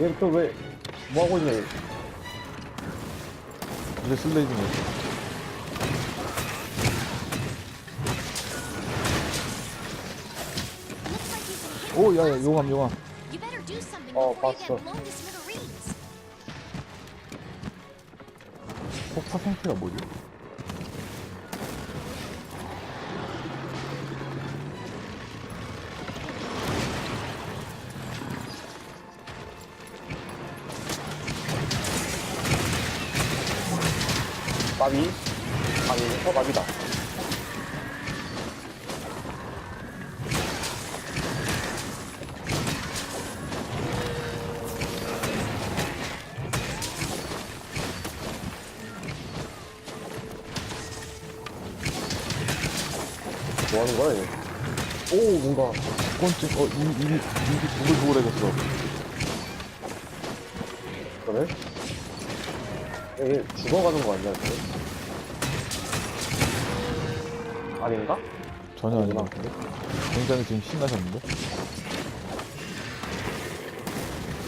얘또 왜, 뭐 하고 있냐, 얘. 이제 슬레이딩 hit 오, with 야, 야, plasma. 용암, 용암. Oh, you 봤어. 폭파 상태가 뭐지? 마비? 아니, 어, 마비다. 뭐 하는 거야, 얘? 오, 뭔가. 건증, 어, 이미, 이미, 이미 부글부글해졌어. 그래? 얘 죽어가는 거 아니야, 이거? 아닌가? 전혀 아닌. 것 같은데? 굉장히 지금 신나셨는데?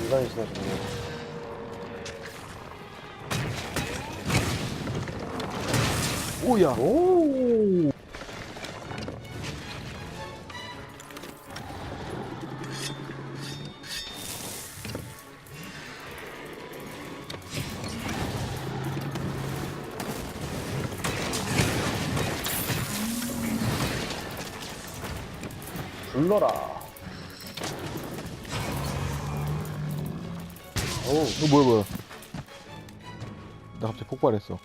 인간이 지나쳤네. 오야! 오! 불러라. 오, 이거 뭐야, 뭐야. 나 갑자기 폭발했어.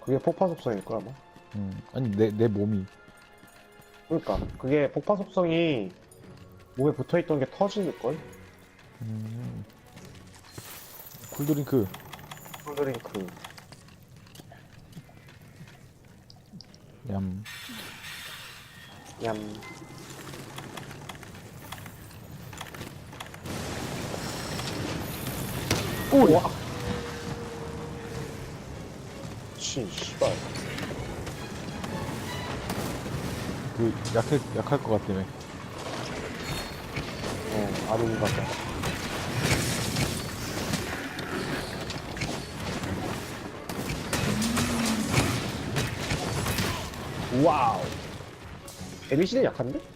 그게 폭파 속성일 거야, 뭐. 음, 아니, 내, 내 몸이. 그러니까 그게 폭파 속성이 몸에 붙어 있던 게 터지는 걸. 음. 쿨드링크. 쿨드링크. 얌. 얌. 오, 와. 치, 씨발. 그, 약해, 약할 것 같다며. 어, 것 같다. 와우. 데미지는 약한데?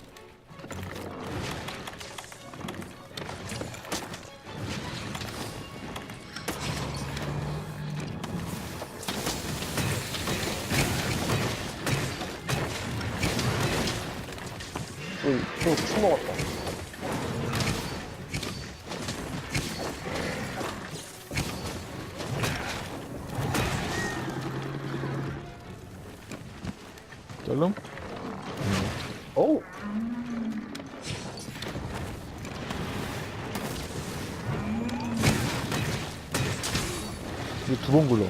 또, 또, 술 먹었다. 쩔름? 어우! 이거 두 번 굴러.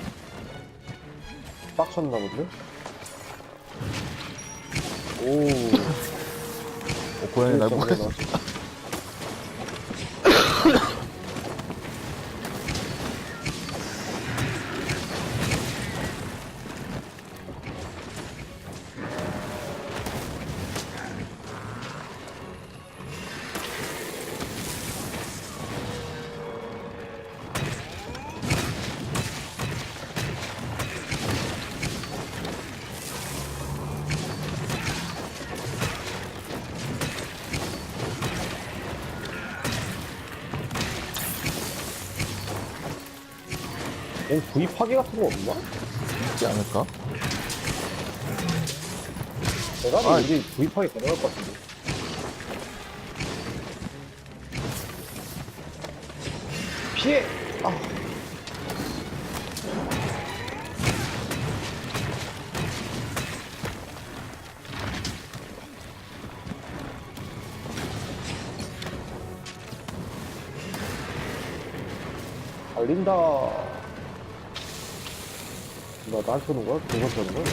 빡쳤나 본데? 어, 고 있어. 얘 구입하기 같은 거 없나? 있지 않을까? 내가 아, 이게 구입하기 가능할 것 같은데. 피해! 아. 달린다. 나 나한테 오는 거야? 동한테 오는 거야?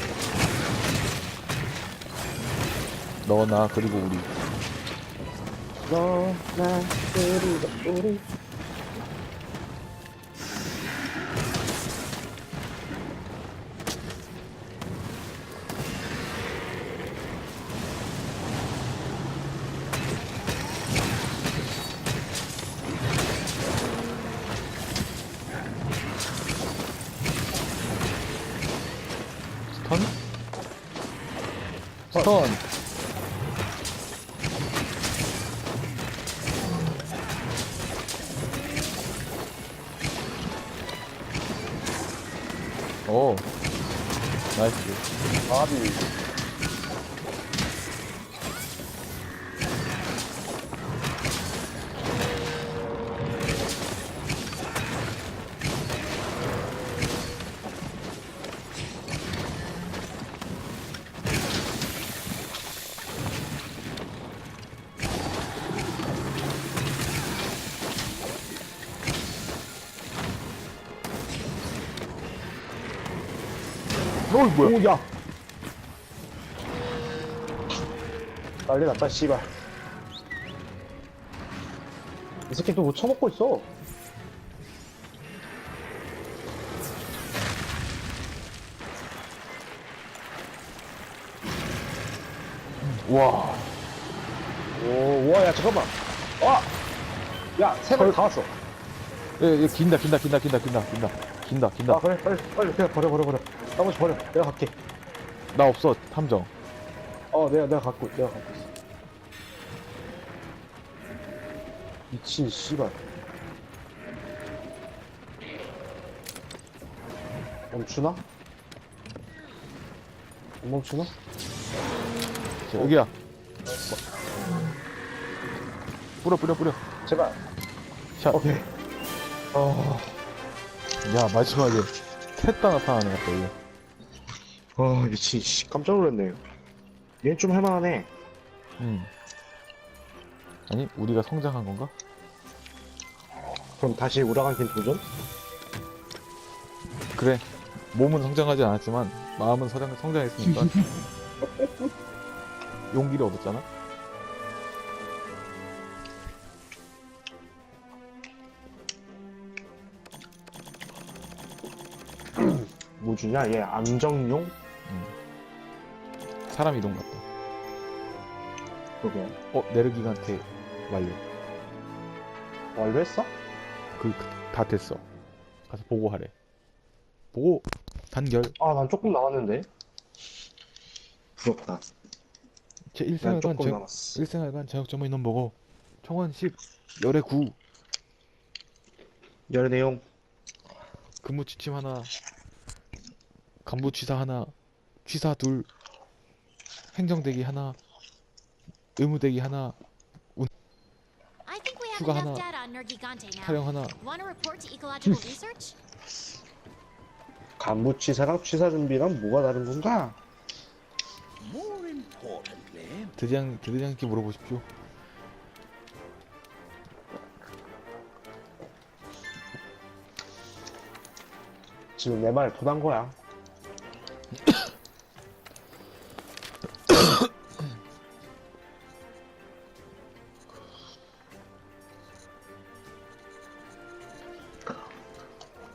너, 나, 그리고 우리. 너, 나, 우리, 우리. 어, 뭐야? 오, 야! 난리 났다, 씨발. 이 새끼 또뭐 쳐먹고 있어. 와. 오, 우와, 야, 잠깐만. 와! 야, 세발 다 왔어. 얘, 얘 긴다, 긴다, 긴다, 긴다, 긴다, 긴다. 긴다, 긴다. 아, 그래, 빨리, 빨리, 그냥 버려, 버려, 버려. 나머지 버려. 내가 갈게. 나 없어, 탐정. 어, 내가, 내가 갖고, 내가 갖고 있어. 미친, 씨발. 멈추나? 안 멈추나? 자, 여기야. 뿌려, 뿌려, 뿌려. 제발. 샷. 오케이. 어, 야, 마지막에 셋다 나타나네, 갑자기. 아, 미친, 씨. 깜짝 놀랐네. 얘는 좀 할만하네. 음. 아니, 우리가 성장한 건가? 그럼 다시 우라간 팀 도전? 그래. 몸은 성장하지 않았지만, 마음은 성장, 성장했으니까. 용기를 얻었잖아? 뭐 주냐? 얘 암정용? 사람 이동 같다. 그게. 어, 내르기간테 완료. 완료했어? 그, 그다 됐어. 가서 보고하래. 보고, 단결. 아, 난 조금 남았는데. 부럽다. 제 난 1생활관 조금 제, 남았어. 1생활관 자격점의 인원 보고, 총원 10, 열애 9, 열 내용. 근무 지침 하나, 간부 취사 하나, 취사 둘, 행정대기 하나, 의무대기 하나, I think we have 휴가 enough 하나. 타령 하나. Want to report to ecological research? 간부 취사랑 취사 준비랑 뭐가 다른 건가? More importantly, 대장 대장님께 물어보십시오. 지금 내 말 도난 거야.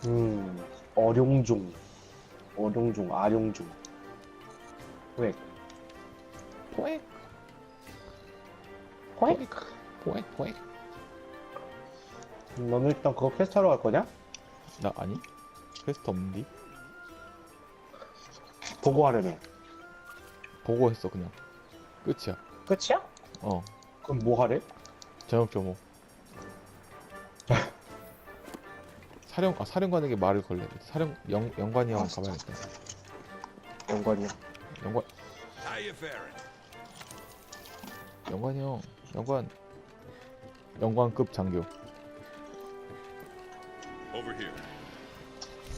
음, 어룡종, 어룡종, 아룡종. 왜? 포획, 포획? 포획, 포획. 너는 일단 그거 퀘스트하러 갈 거냐? 나 아니? 퀘스트 없는디? 보고하려면. 보고했어 그냥. 끝이야. 끝이야? 어. 그럼 뭐 하래? 저녁 점호. 사령 아 사령관에게 말을 걸래. 사령 영 영관이 형 아, 진짜. 가봐야겠다. 연관이야. 영관? 영관이 형 영관 영관급 장교. Over here.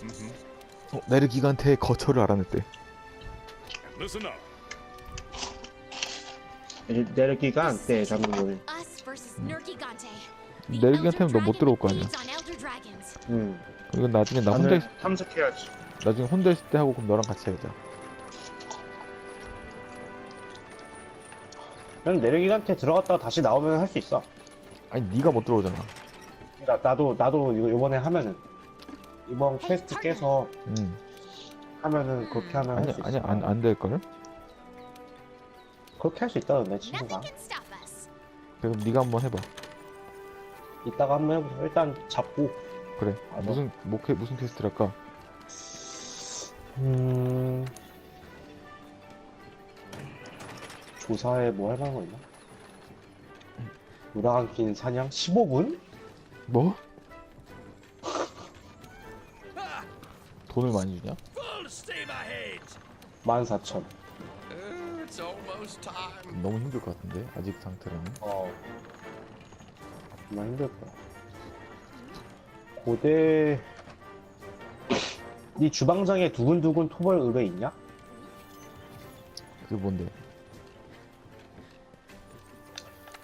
Mm-hmm. 어, 내르 기간테의 거처를 알아냈대. Listen up. 내려기가 때 잡는 거네. Us versus Nergigante. 기간테는 Elder 너못 들어올 거 아니야. Dragons. 음. 이건 나중에 나 혼자 있, 탐색해야지. 나중에 혼자 있을 때 하고 그럼 너랑 같이 하자. 난 내려기한테 들어갔다가 다시 나오면 할 수 있어. 아니 네가 못 들어오잖아. 나, 나도 나도 이거 이번에 하면은 이번 퀘스트 깨서 응. 하면은 그렇게 하면 할 아니 수 있어. 아니 안안될 걸? 그렇게 할 수 있다던데 친구가. 그럼 네가 한번 해봐. 이따가 한번 해보자. 일단 잡고. 그래. 아, 뭐. 무슨 목회 무슨 퀘스트랄까? 음. 조사에 뭐 할 만한 거 있나? 노랑긴 사냥 15분? 뭐? 돈을 많이 주냐? Full steam ahead. 14,000. Oh, it's almost time. 너무 힘들 것 같은데 아직 상태로는 어. 정말 힘들 거야. 고대. 네 주방장에 두근두근 토벌 의뢰 있냐? 그게 뭔데?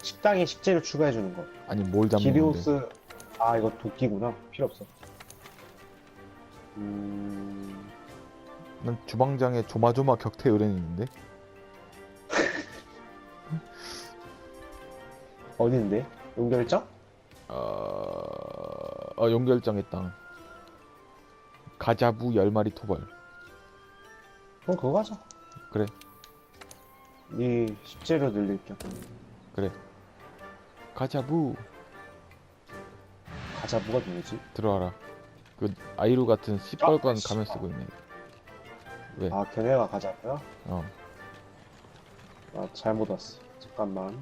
식당에 식재료 추가해 주는 거. 아니 뭘 잡는 건데? 기리오스. 아, 이거 도끼구나. 필요 없어. 음. 난 주방장에 조마조마 격퇴 의뢰는 있는데 어딘데? 연결장? 어... 어 연결장의 땅 가자부 10마리 토벌 그럼 그거 하자. 그래 네 식재료 늘릴 겸. 그래 가자부 가자, 뭐가 되지? 들어와라 그 아이루 같은 시뻘건 아, 가면 씨. 쓰고 있네 왜? 아, 걔네가 가자고요? 어 아, 잘못 왔어. 잠깐만.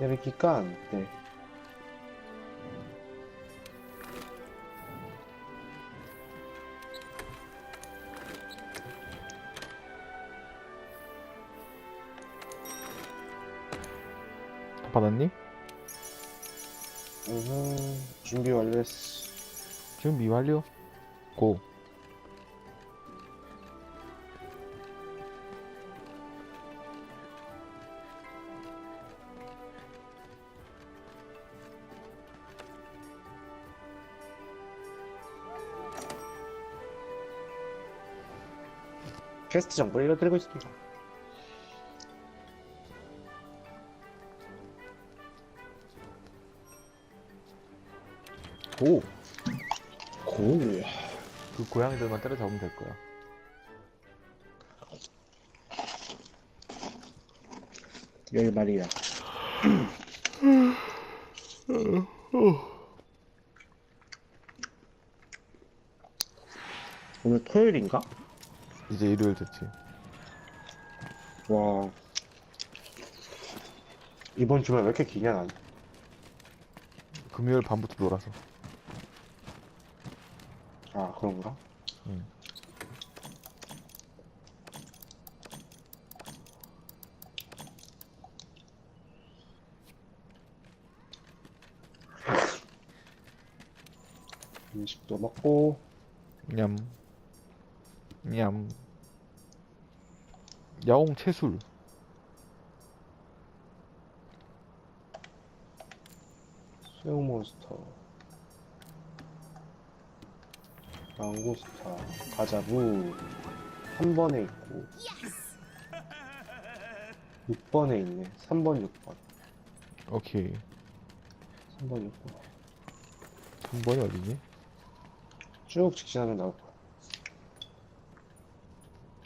이렇게니까, 네. 받았니? 음, 준비 완료했어. 지금 미완료 고 퀘스트 정보 읽어드리고 있습니다. 고! 고. 그 고양이들만 때려잡으면 될 거야 열 마리야. 오늘 토요일인가? 이제 일요일 됐지 와. 이번 주말 왜 이렇게 기냐, 난. 금요일 밤부터 놀아서 아, 그런가? 응. 음식도 먹고, 냠. 냠. 야옹 채술. 수영 몬스터, 망고스타, 가자부, 한 번에 있고, Yes! 6번에 있네. 3번, 6번. 오케이. 3번, 6번. 한 번이 어디지? 쭉 직진하면 나올.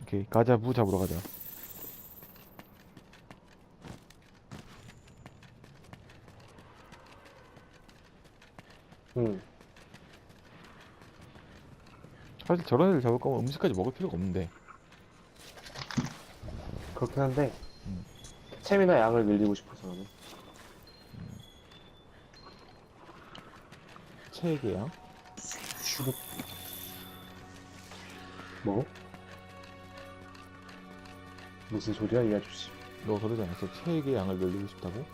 오케이. 가자, 무 잡으러 가자. 응. 사실 저런 애를 잡을 거면 음식까지 먹을 필요가 없는데. 그렇긴 한데, 음. 템이나 양을 늘리고 싶어서 나는. 체계야? 슈룹. 뭐? 무슨 소리야, 이 아저씨. 너 그러지 않았어? 체계 양을 늘리고 싶다고?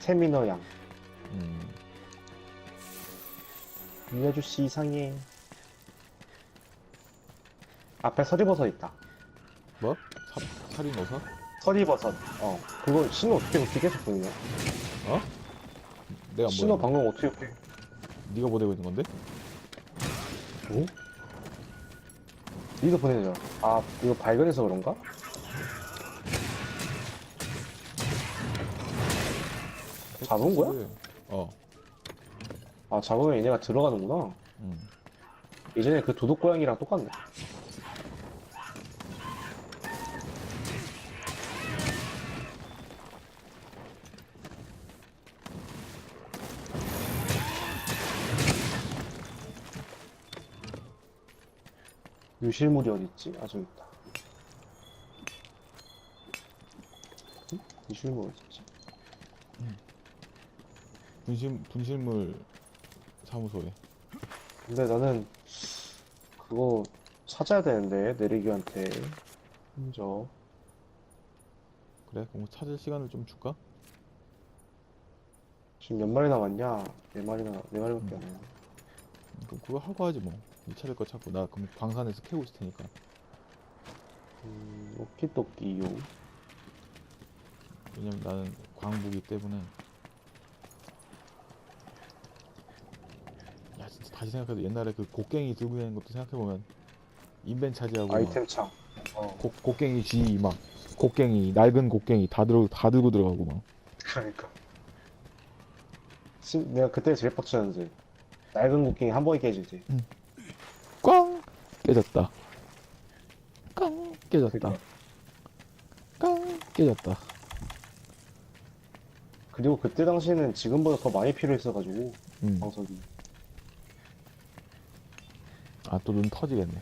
세미너 양. 음. 이 아저씨 이상해. 앞에 서리버섯 있다. 뭐? 사, 살인 어사? 서리버섯. 어. 그거 신호 어떻게 어떻게 계속 보이냐? 어? 내가 안 신호 보여. 방금 어떻게 어떻게? 네가 보내고 있는 건데? 오? 니도 보내줘. 아, 이거 발견해서 그런가? 잡은 거야? 어. 아 잡으면 얘네가 들어가는구나. 음. 예전에 그 도둑 고양이랑 똑같네. 유실물이 어딨지? 아, 저기 있다. 응? 유실물 어딨지? 분실 분실물 사무소에. 근데 나는 그거 찾아야 되는데, 내리기한테. 흔적. 그래? 그럼 찾을 시간을 좀 줄까? 지금 몇 마리 남았냐? 네 마리나, 네 마리밖에 안 남았네. 그럼 그거 하고 하지 뭐. 이 찾을 거 찾고 나 그럼 광산에서 캐고 있을 테니까. 음, 오키도끼요. 왜냐면 나는 광부기 때문에. 야 진짜 다시 생각해도 옛날에 그 곡괭이 들고 다니는 것도 생각해보면 인벤 차지하고 막 아이템 창. 어, 곡, 곡괭이 G 막 곡괭이 낡은 곡괭이 다 들어 다 들고 들어가고 막 그러니까. 심, 내가 그때 제일 빡쳤는데. 낡은 곡괭이 한 번에 깨지지. 꽝 깨졌다 꽝 깨졌다 그러니까. 꽝 깨졌다 그리고 그때 당시에는 지금보다 더 많이 필요했어가지고, 음. 방석이. 아 또 눈 터지겠네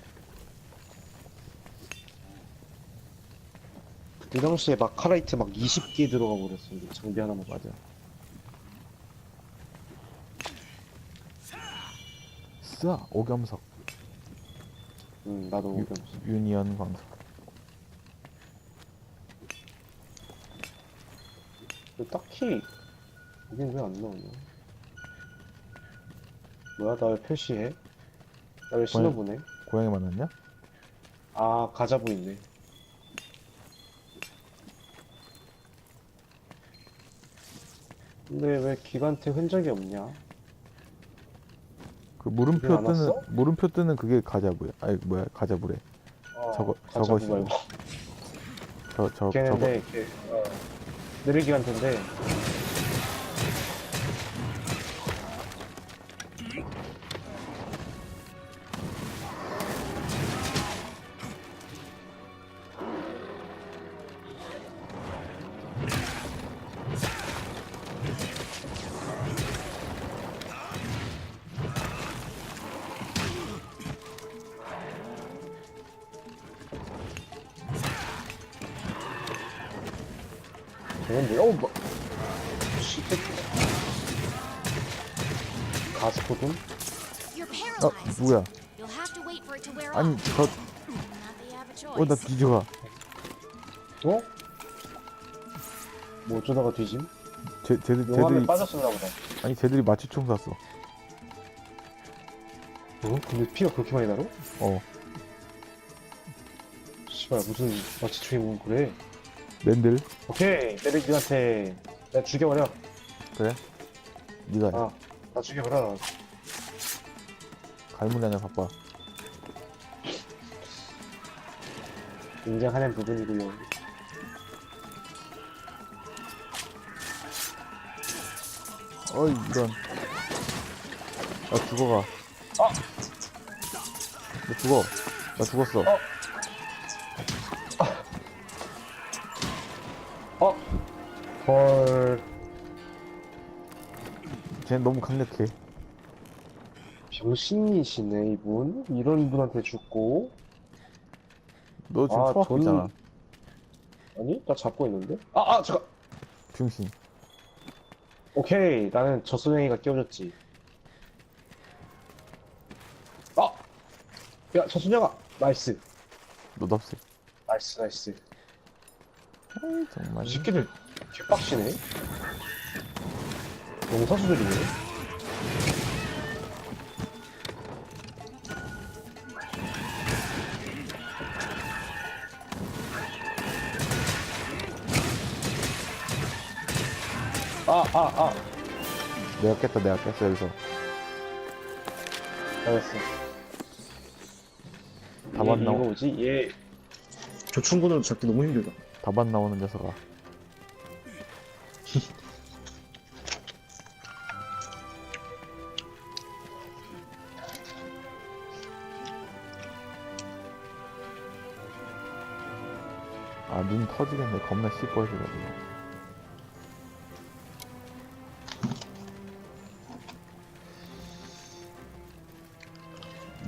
그때 당시에 막 카라이트 막 20개 들어가 버렸어. 이게 장비 하나만. 맞아 쓰아 오겸석 응, 나도 유, 없어. 유니언 광석 딱히, 여긴 왜안 나오냐? 뭐야, 나 왜 표시해? 나왜 신호보네? 고양이 만났냐? 아, 가자부 있네. 근데 왜 기관태 흔적이 없냐? 그 물음표 안 뜨는 왔어? 물음표 뜨는 그게 가자부야 아니 뭐야 가자부래 어, 저거- 가자부 저것이- 말고. 저저 저거 걔는데, 걔, 어, 느릴 기관태인데, 저건 뭐야? 어, 뭐. You're 어 paralyzed. 누구야 아니 off. 저 Not that you have a choice. 어나 뒤져가 어? 뭐 어쩌다가 뒤짐? 쟤 쟤들 용암에 쟤들이 빠졌었나 보다. 아니 쟤들이 마취총 쐈어 어? 근데 피가 그렇게 많이 나로? 어 씨발, 무슨 마취총이 뭐 그래? 랜들 오케이, 내리기한테 내가 죽여버려. 그래 네가 해. 아, 나 죽여버려. 갈무리 하냐 바빠 인정하는 부분이고요. 어이 이런 나 죽어가 아! 나 죽어 나 죽었어 어. 어? 헐. 쟤는 너무 강력해 병신이시네, 이분. 이런 분한테 죽고. 너 지금 아, 돈- 아니? 나 잡고 있는데? 아, 아, 잠깐! 중신 오케이, 나는 저수냉이가 끼워줬지. 아! 야, 저수냉아! 나이스. 노답새 나이스, 나이스. 아이 정말 이 새끼들 개 빡치네. 용사수들이네. 아, 아, 아. 내가 깼다 내가 깼어 여기서 잘했어. 답안 얘, 나오- 이거 뭐지? 얘 조충군으로 잡기 너무 힘들다. 답안 나오는 녀석아 아 눈 터지겠네. 겁나 시뻘해가지고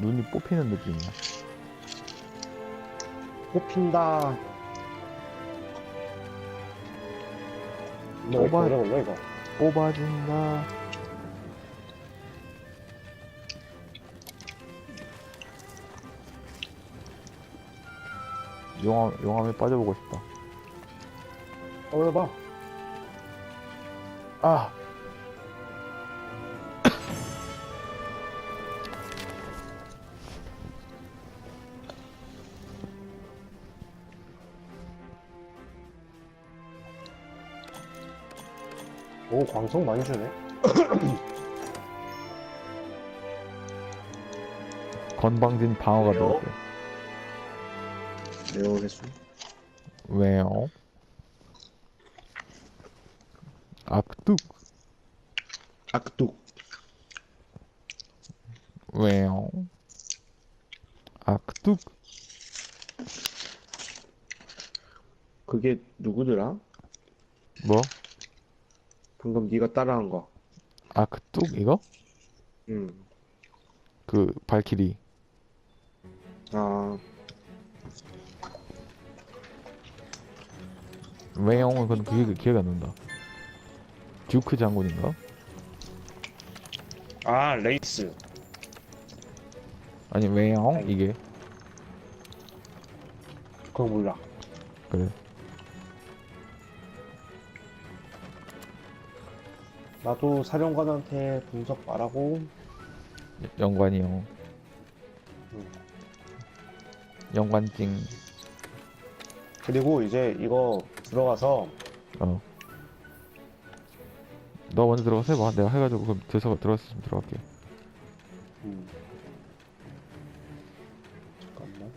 눈이 뽑히는 느낌이야. 꽃핀다. 왜 이렇게 오바. 오래 걸려, 이거? 뽑아준다. 용암, 용암에 빠져보고 싶다. 어, 해봐. 아! 오, 광석 많이 주네. 건방진 방어가 왜요? 들었어요. 레어. 왜요? 악둑, 악둑. 왜요? 악둑, 그게 누구더라? 뭐? 네가 따라한 거. 악둑, 이거? 응. 그, 발키리. 아, 왜요? 그건 그게 기억이 안 난다. 듀크 장군인가? 아, 레이스. 아니? 아니. 이게. 그거 몰라. 그래. 나도 사령관한테 분석 말하고 연관이요. 응. 연관찡. 그리고 이제 이거 들어가서 어. 너 먼저 들어가서 해봐. 내가 해가지고 그럼 들어서 들어갔으면 들어갈게. 음. 잠깐만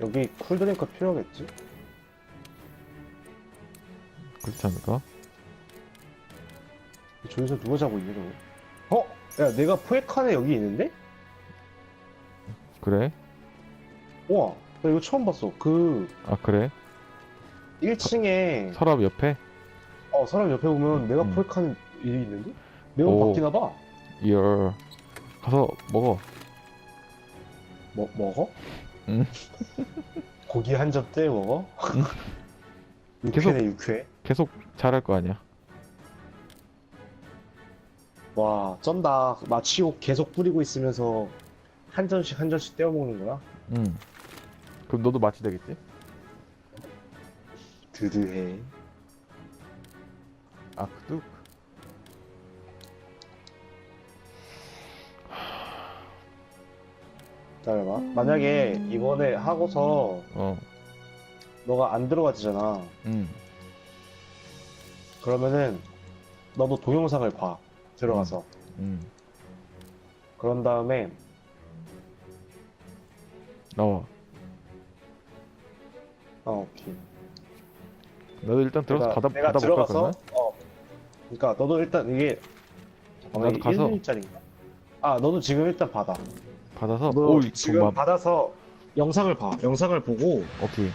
여기 쿨드링크 필요하겠지? 그렇지 않을까? 저기서 누가 자고 있냐 저거 어? 야 내가 포획칸에 여기 있는데? 그래? 우와 나 이거 처음 봤어 그 아 그래? 1층에 서랍 옆에? 어 사람 옆에 보면 내가 음. 포획칸에 일이 있는데? 내가 오. 바뀌나 봐 이얼 가서 먹어. 뭐, 먹어? 응. 고기 한점떼 먹어? 계속- 육회네 육회 계속 잘할 거 아니야. 와 쩐다 마취욕 계속 뿌리고 있으면서 한 점씩 한 점씩 떼어 먹는 거야? 응. 그럼 너도 마취 되겠지? 드드해 악둑. 기다려봐 만약에 이번에 하고서 어. 너가 안 들어가지잖아 응. 그러면은 너도 동영상을 봐 들어가서 응. 그런 다음에 나와. 어 오케이 너도 일단 들어가서 받아 내가 받아 볼까 들어가서 그러면? 어 그러니까 너도 일단 이게 나도 가서 1분짜리인가? 아 너도 지금 일단 받아 받아서 너오 지금. 받아서 영상을 봐 영상을 보고 오케이.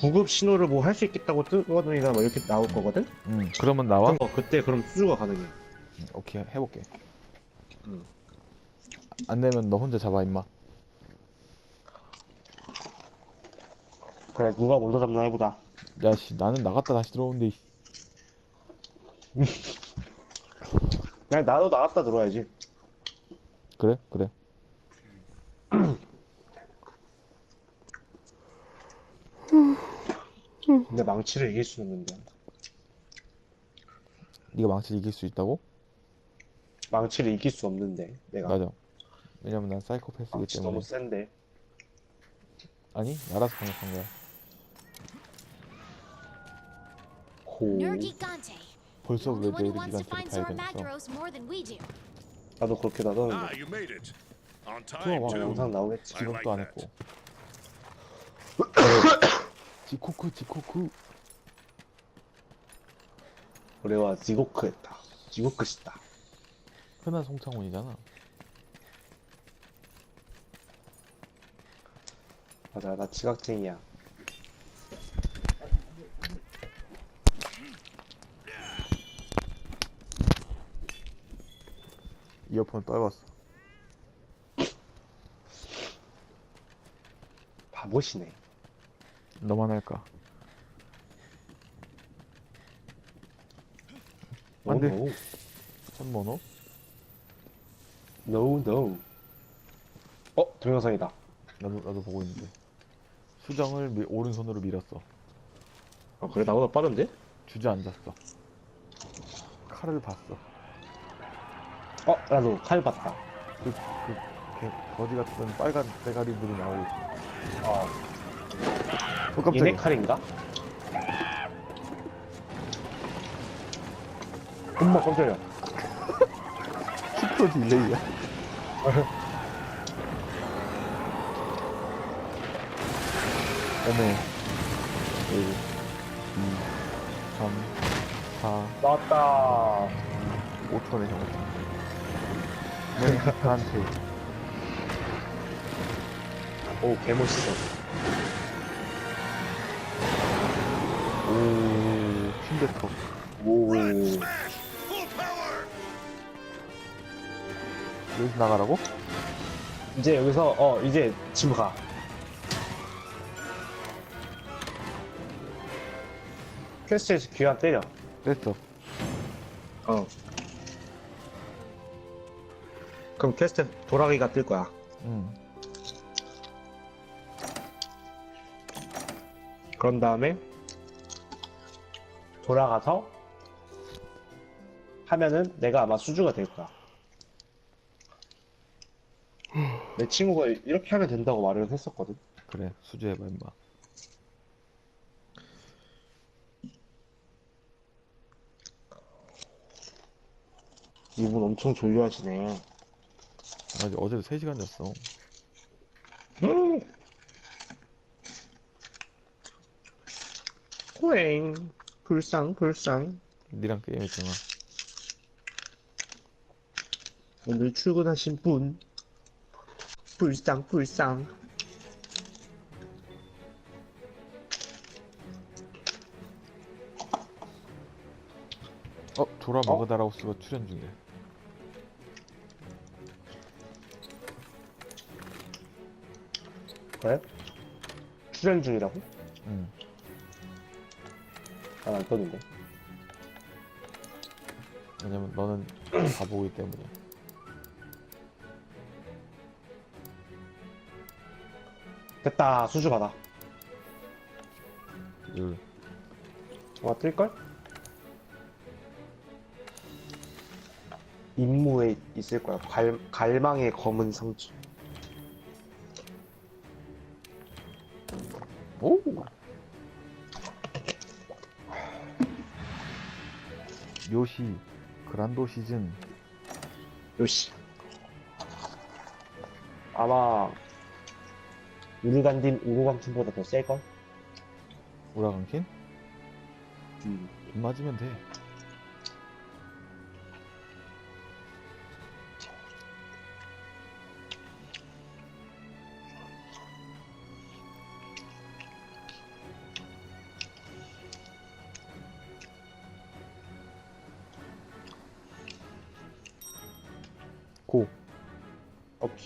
구급 신호를 뭐 할 수 있겠다고 뜨거든이나 뭐 이렇게 나올 거거든? 응. 그러면 나와? 어, 그때 그럼 수주가 가능해 응, 오케이 해볼게. 응. 안 되면 너 혼자 잡아 임마. 그래 누가 먼저 잡나 해보자 야 씨 나는 나갔다 다시 들어오는데 이- 그냥 나도 나갔다 들어와야지 그래 그래. 근데 망치를 이길 수 있는데 네가 망치 이길 수 있다고? 망치를 이길 수 없는데 내가 맞아. 왜냐면 난 사이코패스이기 망치 때문에. 너무 센데 아니 알아서 강력한 거야. Gante. 벌써 왜 one who 내일 wants to 기간치를 find Zora 봐야겠어? Magdaros more than we do. 나도 그렇게 나도는데 Ah, you made it. On 좋아 time, 와 too. 영상 나오겠지 I 지금도 안 했고. 지코쿠 지코쿠 俺は地獄やった地獄した 흔한 송창훈이잖아. 맞아 나 지각쟁이야. 이어폰 떨궜어. 바보시네. 너만 할까? 안 돼. No, 천모노? no, no. 어, 동영상이다. 나도 나도 보고 있는데. 수정을 미- 오른손으로 밀었어. 어, 그래 나보다 빠른데? 주저앉았어. 칼을 봤어. 어, 나도 칼 봤다. 그, 그, 개, 거지 같은 빨간 대가리들이 나오고 있어. 어, 어, 깜짝이야. 얘네 칼인가? 엄마 깜짝이야. 10초 딜레이야. 오메. 1, 2, 3, 4, 나왔다. 5초네, 정도. 멘트한테. 오, 개멋있어. 오, 침대턱. 오! 여기서 나가라고? 이제 여기서, 어, 이제 집으로 가. 퀘스트에서 귀환 때려. 됐어. 어. 그럼 퀘스트 도라기가 뜰 거야. 응. 그런 다음에 돌아가서 하면은 내가 아마 수주가 될 거야. 내 친구가 이렇게 하면 된다고 말을 했었거든. 그래, 수주해봐, 임마. 이분 엄청 조유하시네. 아, 어제도 3시간 잤어. 꼬 잉. 불쌍, 불쌍. 니랑 게임했잖아. 오늘 출근하신 분. 불쌍, 불쌍. 어, 조라 마그다라우스가 출연 중이래. 그래? 출연 중이라고? 응. 난안 떴는데. 왜냐면 너는 바보이기 때문이야. 됐다, 수주 받아. 율. 와, 뜰걸? 임무에 있을 거야. 갈, 갈망의 검은 상처. 요시 그란도 시즌 요시. 아마, 우르간딘 우르강팀보다 더 셀걸? 우라강킨? 음. 빗 맞으면 돼.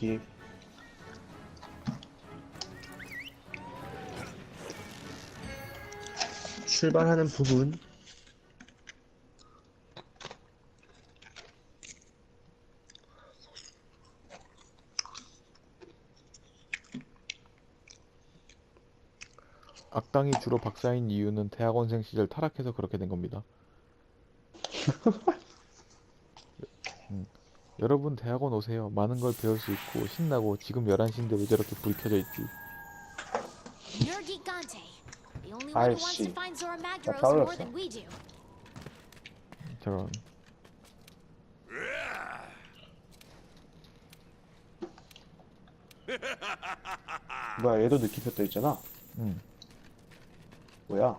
20 출발하는 부분 악당이 주로 박사인 이유는 대학원생 시절 타락해서 그렇게 된 겁니다. 음, 여러분 대학원 오세요. 많은 걸 배울 수 있고 신나고 지금 11시인데 왜 저렇게 불 켜져 있지? 아이씨. 나 떨어졌어. 저런 뭐야, 얘도 느낌표 떠 있잖아. 음, 뭐야?